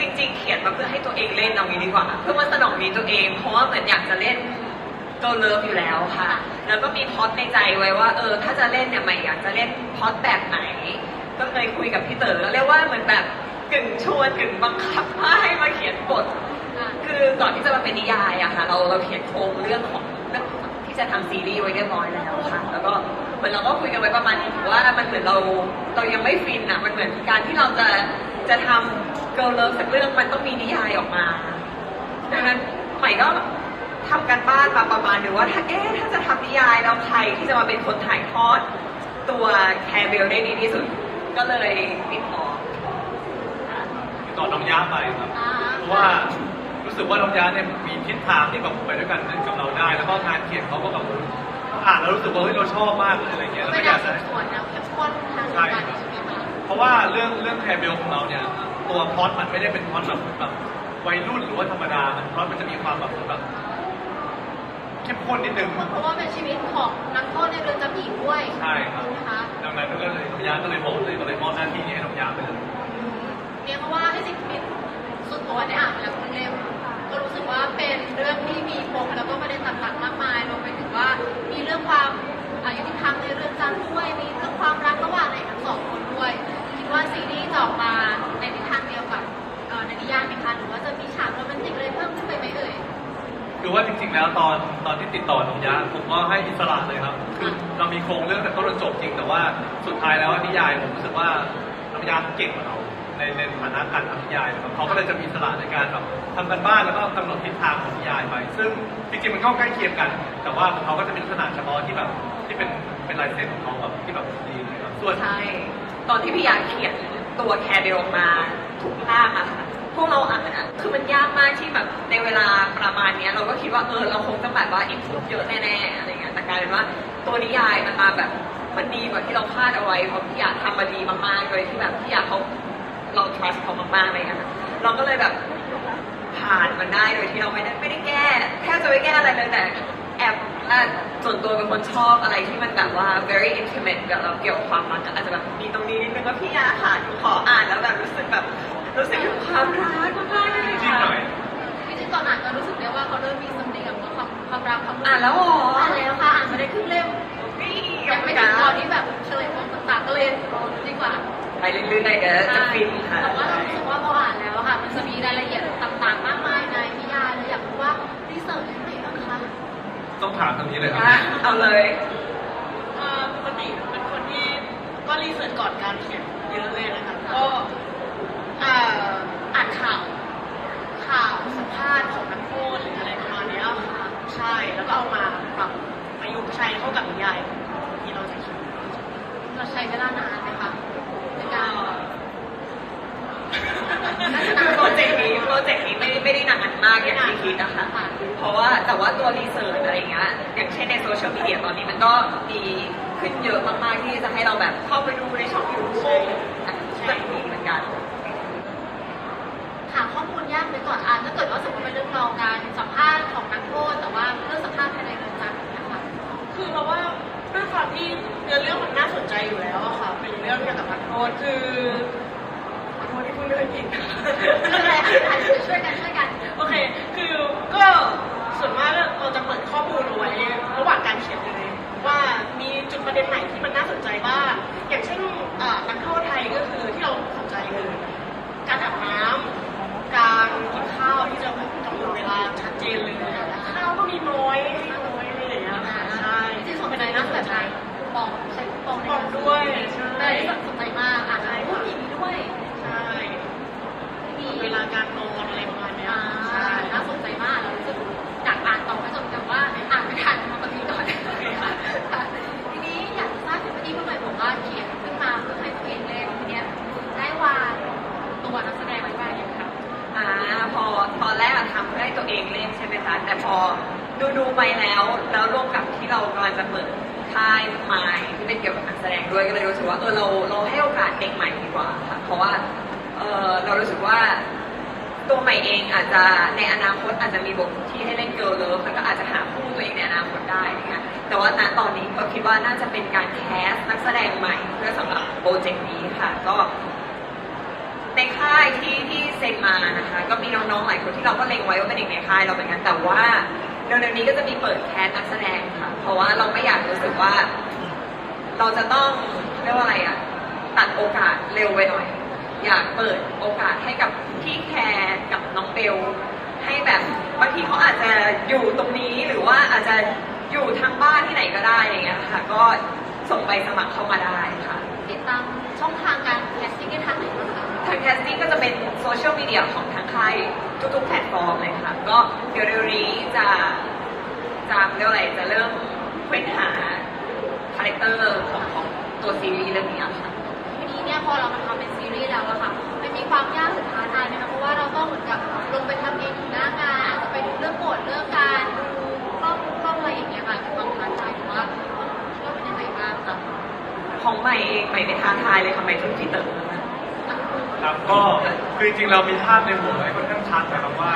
จริง ๆ เขียนมาเพื่อให้ตัวเองเล่นเอางี้ดีกว่า เพื่อมาสนองนี้ตัวเอง เพราะว่าเหมือนอยากจะเล่นโกเลิฟอยู่แล้วค่ะ แล้วก็มีพอตในใจไว้ว่าเออถ้าจะเล่นเนี่ยใหม่อยากจะเล่นพอตแบบไหน ก็เคยคุยกับพี่เต๋อแล้วเรียกว่าเหมือนแบบกึ่งชวนกึ่งบังคับว่าให้มาเขียนบท คือก่อนที่จะมาเป็นนิยายอะค่ะ เราเราเขียนโครงเรื่องของเรื่องที่จะทำซีรีส์ไว้เรียบร้อยแล้วค่ะ แล้วก็เหมือนเราก็คุยกันไว้ประมาณนี้ว่ามันเหมือนเราเรายังไม่ฟินอะมันเหมือนการที่เราจะจะทำเกิร์ลเลิฟสักเรื่องมันต้องมีนิยายออกมา ดังนั้นใหม่ก็ทำกันบ้านมาประมาณหนึงว่าถ้าเอ๊ะถ้าจะทำนิยายแล้วใครที่จะมาเป็นคนถ่ายทอด ตัวแคร์เบลได้ดีที่สุด ก็เลยติดต่อติดต่อน้องย้าไปครับอ่าเพราะว่ารู้สึกว่าน้องย้าเนี่ยมีทิศทางที่แบบไปด้วยกันกับเราได้ แล้วก็งานเขียนเขาก็แบบอ่านแล้วรู้สึกว่าเฮ้ยเราชอบมากเลยอะไรเงี้ยแล้วเป็นก็อแนยาวกสืจะบสวนแนวเข้มข้นทางการนี้ใช่ไหมคะเพราะว่าเรื่องเรื่องแคร์เบลของเราเนี่ย ตัวพล็อตมันไม่ได้เป็นพล็อตแบบแบบวัยรุ่นหรือว่าธรรมดา มันพล็อตมันจะมีความแบบแบบเข้มข้นนิดนึง เพราะว่าเป็นชีวิตของนักโทษในเรือนจำหญิงด้วยใช่ครับ นะคะ ดังนั้นก็เลยน้องย้าก็เลยบอกเลยก็เลยมอบหน้าที่นี้ให้น้องย้าไปเลย อนตอนที่ติดต่อน้องยะผมก็ให้อิสระเลยครับคือเรามีโครงเรื่องแต่ต้นจนจบจริงแต่ว่าสุดท้ายแล้วนิยายผมรู้สึกว่าน้องยะเก่งกว่าเราในในฐานะการทำนิยายนะครับเขาก็เลยจะมีอิสระในการแบบทำกันบ้านแล้วก็กำหนดทิศทางของนิยายไป ซึ่งจริงๆมันก็ใกล้เคียงกัน แต่ว่าของเขาก็จะเป็นลักษณะเฉพาะที่แบบที่เป็นเป็นลายเซ็นของเขาแบบที่แบบดีเลยครับส่วนใช่ตอนที่พี่อยากเขียนตัวแคร์เบลออกมาทุกภาคอะค่ะพวกเราอ่านอะคือมันยากมากที่แบบ เราก็คิดว่าเออเราคงจะแบบว่าอินพุตเยอะแน่ๆอะไรเงี้ยแต่กลายเป็นว่าตัวนิยายมันมาแบบมันดีกว่าที่เราคาดเอาไว้เพราะพี่อยากทำมาดีมากๆโดยที่แบบพี่อยากเขาเรา trust เขามากๆอะไรเงี้ยค่ะเราก็เลยแบบผ่านมันได้โดยที่เราไม่ได้ไม่ได้แก้แทบจะไม่แก้อะไรเลยแต่แอบว่าส่วนตัวเป็นคนชอบอะไรที่มันแบบว่า very intimate กับเราเกี่ยวความรักก็อาจจะแบบมีตรงนี้นิดนึงว่าพี่อยากค่ะหนูขออ่านแล้วแบบรู้สึกแบบรู้สึกถึงความรัก อ่านแล้วเหรออ่านแล้วค่ะอ่านมาได้ครึ่งเล่มนี่ยังไม่ถึงตอนที่แบบเฉลยปมต่างๆก็เลยรอดีกว่าไปเรื่อยๆเดี๋ยวจะฟินค่ะแต่ว่ารู้สึกว่าพออ่านแล้วอะค่ะ มันจะมีรายละเอียดต่างๆ มากมายในนิยายเลยอยากรู้ว่ารีเสิร์ชยังไงบ้างคะต้องถามทางนี้เลยครับอะเอาเลยเอ่อปกติเป็นคนที่ก็รีเสิร์ชก่อนการเขียนเยอะเลยนะคะก็เอ่ออ่านข่าวข่าวสัมภาษณ์ของนักโทษหรืออะไร ใช่ แล้วก็เอามาปรับประยุกต์ใช้เข้ากับนิยายที่เราจะเขียนเราใช้เวลานานไหมคะในการโปรเจกต์นี้โปรเจกต์นี้ไม่ได้ไม่ได้นานมากอย่างที่คิดนะคะ เพราะว่าแต่ว่าตัวรีเสิร์ชอะไรอย่างเงี้ยอย่างเช่นในโซเชียลมีเดียตอนนี้มันก็มีขึ้นเยอะมากๆที่จะให้เราแบบเข้าไปดูในช่องยูทูบจะมีเหมือนกัน หาข้อมูล ยากไปก่อนอ่านถ้าเกิดว่าสมมติเป็นเรื่องราวการสัมภาษณ์ของนักโทษแต่ว่าเรื่องสัมภาษณ์ภายในเรือนจำนะคะคือเราว่าด้วยความที่เนื้อเรื่องมันน่าสนใจอยู่แล้วอะค่ะ เป็นเรื่องเกี่ยวกับนักโทษคือขอโทษที่พูดไม่ค่อยเก่งอะไรอะช่วยกันช่วยกันโอเค คือก็ส่วนมากเราจะเปิดข้อมูลเอาไว้ระหว่างการเขียนเลยว่ามีจุดประเด็นไหนที่มันน่าสนใจบ้างอย่างเช่นอ่านักโทษไทยก็คือาที่จะกำหนดเวลาชัดเจนเลยข้าวก็มีน้อย ตอนแรกอะทำเพื่อให้ตัวเองเล่นใช่ไหมคะแต่พอดูดูๆไปแล้ว แล้วร่วมกับที่เรากำลังจะเปิดค่ายไม้ที่เป็นเกี่ยวกับการแสดงด้วยก็เลยรู้สึกว่าเออเราเราให้โอกาสเด็กใหม่ดีกว่าค่ะเพราะว่าเออเรารู้สึกว่าตัวใหม่เองอาจจะในอนาคตอาจจะมีบทที่ให้เล่นเกิร์ลเลิฟแล้วก็อาจจะหาคู่ตัวเองในอนาคตได้อะไรเงี้ยแต่ว่าณตอนนี้ก็คิดว่าน่าจะเป็นการแคสนักแสดงใหม่เพื่อสำหรับโปรเจกต์นี้ค่ะ ก็ ในค่ายที่ที่เซ็นมานะคะก็มีน้องๆหลายคนที่เราก็เล็งไว้ว่าเป็นเด็กในค่ายเราเหมือนกันแต่ว่าเร็วๆนี้ก็จะมีเปิดแคสนักแสดงค่ะ เพราะว่าเราไม่อยากรู้สึกว่า เราจะต้องเรียกว่าอะไรอะตัดโอกาสเร็วไปหน่อย อยากเปิดโอกาสให้กับพี่แคร์กับน้องเบลให้แบบบางทีเขาอาจจะอยู่ตรงนี้หรือว่าอาจจะอยู่ทางบ้านที่ไหนก็ได้อย่างเงี้ยค่ะ ก็ส่งไปสมัครเข้ามาได้ค่ะ ติดตามช่องทางการแคสติ้งได้ทางไหนบ้ง คะทางแคสติ้งก็จะเป็นโซเชียลมีเดียของทางค่ายทุกๆแพลตฟอร์มเลยค่ะ ก็เดี๋ยวเร็วนี้จะจะเรียกว่อะไรจะเริ่มเว้นหาคาแรคเตอร์ของของตัวซีรีส์เรื่องนี้ค่ะทีนี้เนี่ยพอเรามาทำเป็นซีรีส์แล้วอะค่ะมันมีความยากหรือท้าทายไหมคะเพราะว่าเราต้องเหมือนกับลงไปทำเองถึงหน้างานอาจจะไปดูเรื่องบทเรื่องการดูกล้องกล้องอะไรอย่างเงี้ยค่ะมีความท้าทายหรือว่าคิดว่าเป็นยังไงบ้างคะของใหม่เองใหม่ไม่ท้าทายเลยค่ะใหม่ทุกที่เติรับ ก็คือจริงๆเรามีภาพในหัวไว้ค่อนข้างชัดนะครับว่า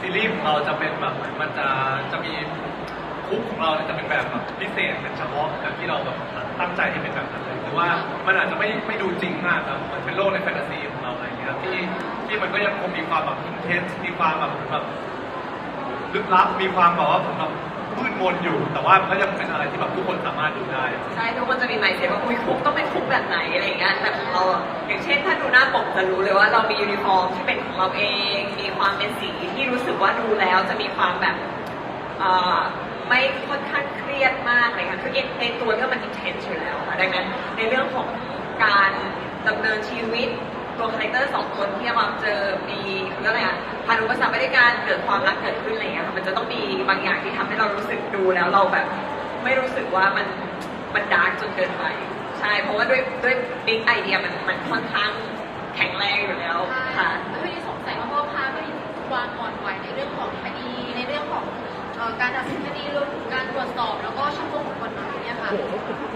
ซีรีส์ของเราจะเป็นแบบเหมือนมันจะจะมีคุกของเราเนี่ยจะเป็นแบบแบบพิเศษเป็นเฉพาะแบบที่เราแบบตั้งใจให้เป็นแบบนั้นเลยคือว่ามันอาจจะไม่ไม่ดูจริงมากครับมันเป็นโลกในแฟนตาซีของเราอะไรอย่างเงี้ยครับที่ที่มันก็ยังคงมีความแบบอินเทนส์มีความแบบแบบลึกลับมีความแบบว่าแบบ มืดมนอยู่ แต่ว่ามันก็ยังเป็นอะไรที่แบบทุกคนสามารถดูได้ ใช่ทุกคนจะมีหมายเสว่าอุ้ยคุกต้องเป็นคุกแบบไหนอะไรอย่างเงี้ยแต่ของเราอะอย่างเช่นถ้าดูหน้าปกจะรู้เลยว่าเรามียูนิฟอร์มที่เป็นของเราเอง มีความเป็นสีที่รู้สึกว่าดูแล้วจะมีความแบบเอ่อไม่ค่อนข้างเครียดมากเลยค่ะคือในตัวเรื่มันอินเทนส์อยู่แล้วค่ะดังนั้นในเรื่องของการดำเนินชีวิต ตัวคาแรคเตอร์สองคนที่มาเจอมีเขาเรียกอะไรอะผ่านอุปสรรคไปด้วยกันเกิดความรักเกิดขึ้นอะไรอย่างเงี้ยค่ะมันจะต้องมีบางอย่างที่ทำให้เรารู้สึกดูแล้วเราแบบ ไม่รู้สึกว่ามันมันดาร์กจนเกินไปใช่เพราะว่าด้วยด้วยบิ๊กไอเดียมันมันค่อนข้างแข็งแรงอยู่แล้วค่ะแล้วพี่สงสัยว่าพ่อพาก็มีความอ่อนไหวในเรื่องของคดีในเรื่องของเอ่อการตัดสินคดีรวมถึงการตรวจสอบแล้วก็ช่องโหว่ของกฎหมายเนี่ยค่ะ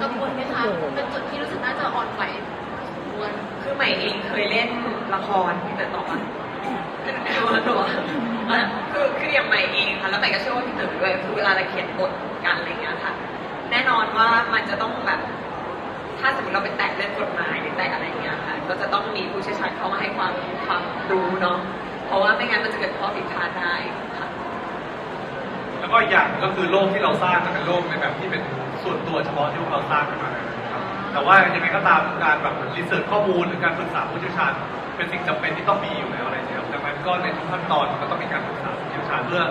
กังวลไหมคะเป็นจุดที่รู้สึกน่าจะอ่อนไหวพอสม คือใหม่เองเคยเล่นละครที่เติร์ต่อมาตัวตัวคือคืออย่างใหม่เองค่ะแล้วใหม่ก็เชื่อว่าพี่เติร์ด้วยคือเวลาเราเขียนบทกันอะไรเงี้ยค่ะ แน่นอนว่ามันจะต้องแบบ ถ้าสมมติเราไปแตะเรื่องกฎหมายหรือแตะอะไรเงี้ยค่ะ ก็จะต้องมีผู้เชี่ยวชาญเข้ามาให้ความความรู้เนาะเพราะว่าไม่งั้นมันจะเกิดข้อผิดพลาดได้ค่ะแล้วก็อีกอย่างก็คือโลกที่เราสร้างจะเป็นโลกในแบบที่เป็นส่วนตัวเฉพาะที่พวกเราสร้างขึ้นมาเลยนะ แต่ว่ายังไงก็ตามการแบบรีเสิร์ชข้อมูลหรือการปรึกษาผู้เชี่ยวชาญ เป็นสิ่งจำเป็นที่ต้องมีอยู่แล้วอะไรอย่างเงี้ยดังนั้นก็ในทุกขั้นตอนก็ต้องมีการปรึกษาผู้เชี่ยวชาญเพื่อ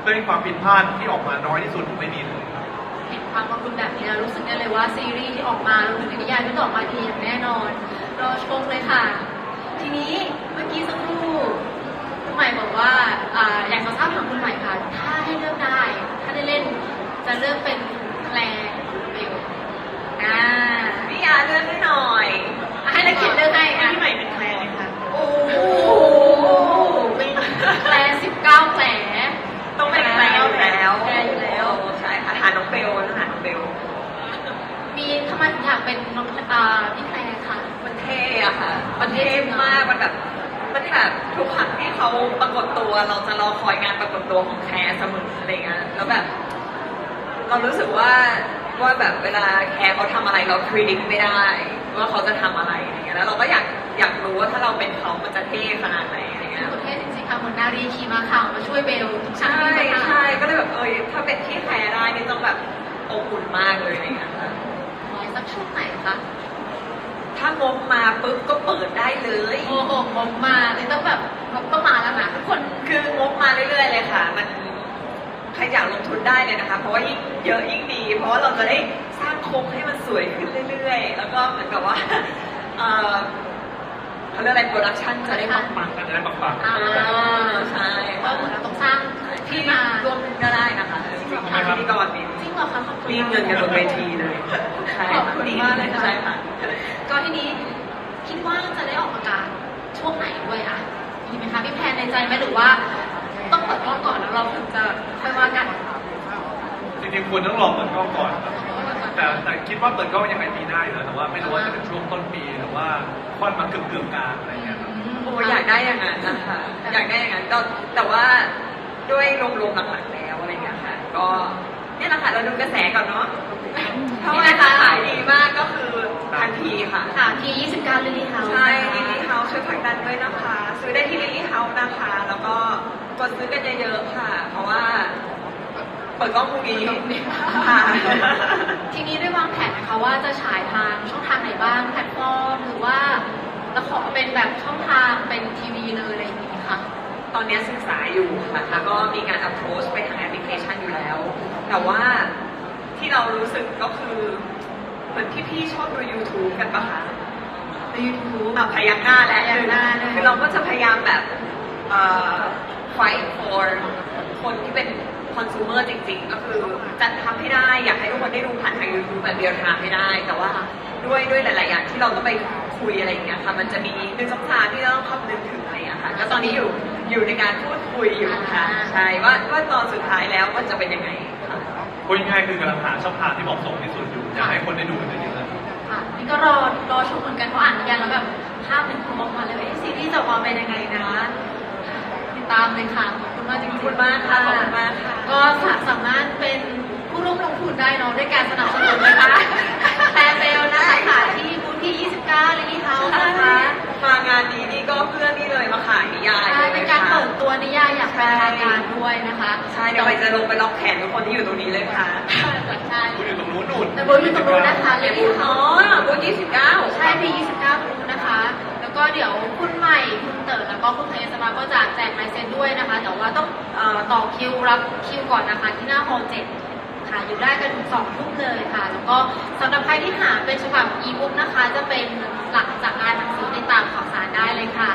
เพื่อให้ความผิดพลาดที่ออกมาน้อยที่สุดหรือไม่มีเลยครับเห็นความกังวลแบบนี้แล้วรู้สึกได้เลยว่าซีรีส์ที่ออกมารวมถึงนิยายที่ออกมาดีอย่างแน่นอนรอชมเลยค่ะ ทีนี้เมื่อกี้สักครู่คุณใหม่บอกว่าออยากจะทราบทางคุณใหม่ค่ะ ถ้าให้เลือกได้ ถ้าได้เล่นจะเลือกเป็นแคลร์หรือเบลอ่า ยาเลือกให้หน่อยอะให้นักเขียนเลือกให้อะพี่ใหม่เป็นแคลร์เลยค่ะ โอ้โอ้โหแคลร์สิบเก้าแผลต้องเป็นแคลร์อยู่แล้วแคลร์อยู่แล้ว ใช่ค่ะหาน้องเบลนะหาน้องเบล มีทำไมถึงอยากเป็นน้องอ่าพี่แคลร์ค่ะมันเท่อะค่ะ มันเท่มาก มันแบบ มันแบบทุกครั้งที่เขาปรากฏตัว เราจะรอคอยงานปรากฏตัวของแคร์เสมออะไรเงี้ย แล้วแบบ เรารู้สึกว่า ว่าแบบเวลาแคร์เขาทำอะไรเราพ r e d i c t ไม่ได้ ว่าเขาจะทำอะไรอะไรเงี้ยแล้วเราก็อยากอยากรู้ว่าถ้าเราเป็นเขามันจะเท่ขนาดไหนอะไรเงี้ยประเทศจริงๆค่ะเหมือนนารีขี่ม้าขาวมาช่วยเบลทุกครั้งใช่ที่มาใช่ก็เลยแบบเออถ้าเป็นที่แคร์ได้นี่ต้องแบบอบอุ่นมากเลยอะไรเงี้ยค่ะขอสักช่วงไหนคะถ้างบมาปุ๊บก็เปิดได้เลยโอ้โหงบมาเลยต้องแบบงบต้องมาแล้วนะทุกคนคืองบมาเรื่อยๆเลยค่ะ มันใครอยากลงทุน ได้เลยนะคะ เพราะว่ายิ่งเยอะยิ่งดี เพราะว่าเราจะได้สร้างโครงให้มันสวยขึ้นเรื่อยๆ แล้วก็เหมือนกับว่าเอ่อเขาเรียกอะไรโปรดักชันจะได้ปังอาจจะได้ปังๆ อ่าๆใช่เพราะเหมือนเราต้องสร้างที่ที่มามาร่วมทุนก็ได้นะคะจริงๆทางพิธีกรนี่จริงเหรอคะขอบคุณรีดเงินกันบนเวทีเลยใช่ขอบคุณมากเลยค่ะใช่ค่ะก็ทีนี้คิดว่าจะได้ออกอากาศช่วงไหนด้วยอะมีไหมคะพี่แพนในใจไหมหรือว่า ต้องเปิดกล้องก่อนแล้วเราถึงจะค่อยว่ากันจ ริงๆควรต้องลองเปิดกล้องก่อนครับแต่แต่คิดว่าเปิดกล้องยังไงปีหน้าอยู่แล้วแต่ว่าไม่รู้ว่าจะเป็นช่วงต้นปีหรือว่าค่อนมาเกือบเกือบๆกลางอะไรเงี้ยครับโอ้อยากได้อย่างนั้นนะคะอยากได้อย่างนั้นก็แต่ว่าด้วยรวมๆหลักๆแล้วอะไรเงี้ยค่ะ ก็เนี่ยแหละค่ะเราดูกระแสก่อนเนาะถ้าว่าขายดีมากก็คือทันทีค่ะ ค่ะ ที่ 29ลิลลี่เฮาส์ใช่ลิลลี่เฮาส์ช่วยผลักดันด้วยนะคะ ซื้อได้ที่ลิลลี่เฮาส์นะคะ แล้วก็กดซื้อกันเยอะๆค่ะ เพราะว่า เปิดกล้องพรุ่งนี้ค่ะทีนี้ได้วางแผนไหมคะว่าจะฉายทางช่องทางไหนบ้างแพลตฟอร์มหรือว่าจะขอเป็นแบบช่องทางเป็นทีวีเลยอะไรอย่างนี้ค่ะ ตอนนี้ศึกษาอยู่ค่ะแล้วก็มีการ approach ไปทางแอปพลิเคชันอยู่แล้ว แต่ว่าที่เรารู้สึกก็คือเหมือนพี่ๆชอบดู YouTube กันปะคะใน YouTube อะพยักหน้าและพยักหน้าด้วยคือเราก็จะพยายามแบบเอ่อ fight for คนที่เป็น consumer จริงๆ ก็คือจะทำให้ได้อยากให้ทุกคนได้ดูผ่านทาง YouTube แบบเดียวทางให้ได้ แต่ว่าด้วยด้วยหลายๆอย่างที่เราต้องไปคุยอะไรอย่างเงี้ยค่ะ มันจะมีหนึ่งสองสามที่เราต้องคำนึงถึงอะไรอย่างเงี้ยค่ะ ก็ตอนนี้อยู่อยู่ในการพูดคุยอยู่ค่ะ ใช่ว่าว่าตอนสุดท้ายแล้วมันจะเป็นยังไงค่ะ พูดง่ายๆคือกำลังหาช่องทางที่เหมาะสมที่สุดอยู่อยากให้คนได้ดูกันเยอะๆค่ะนี่ก็รอรอชมเหมือนกันเพราะอ่านนิยายแล้วแบบภาพหนึ่งออกมาเลยเอ๊ะซีรีส์จะออกมาเป็นยังไงนะ ติดตามเลยค่ะขอบคุณ มากจริงขอบๆคุณมากค่ะขอบคุณมากค่ะ ก็สามารถเป็นผู้ร่วมลงทุนได้เนาะด้วยการสนับสนุนนะคะแพรเบลนะคะค่ะที่บูธที่ 29ลิลลี่เฮาส์นะคะ มางานนี้นี่ก็เพื่อนี่เลยมาขายนิยายใช่เลยเป็นการค่ะเปิดตัวนิยายอย่างเป็นทางการด้วยนะคะใช่เดี๋ยวไปจะลงไปล็อกแขนทุกคนที่อยู่ตรงนี้เลยค่ะใช่คุณอยู่ตรงนู้นนู่นแต่บูธอยู่ตรงนู้นนะคะลิลลี่เฮาอ๋อส์บูธ29 ใช่ปี29บูธนะคะ แล้วก็เดี๋ยวคุณใหม่คุณเต๋อแล้วก็คุณเพสมาก็จะแจกลาย ต่อคิวรับคิวก่อนนะคะที่หน้าโฮเจ็ดค่ะอยู่ได้กันถึงสองทุ่มเลยค่ะ แล้วก็สำหรับใครที่หาเป็นฉบับอีบุ๊กนะคะ จะเป็นหลักจากการหนังสือติดตางข่าวสารได้เลยค่ะ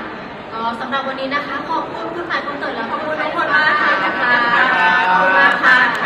ก็สำหรับวันนี้นะคะ ขอบคุณคุณหายคุณเติร์ดแล้วขอบคุณทุกคนมากค่ะขอบคุณมากค่ะ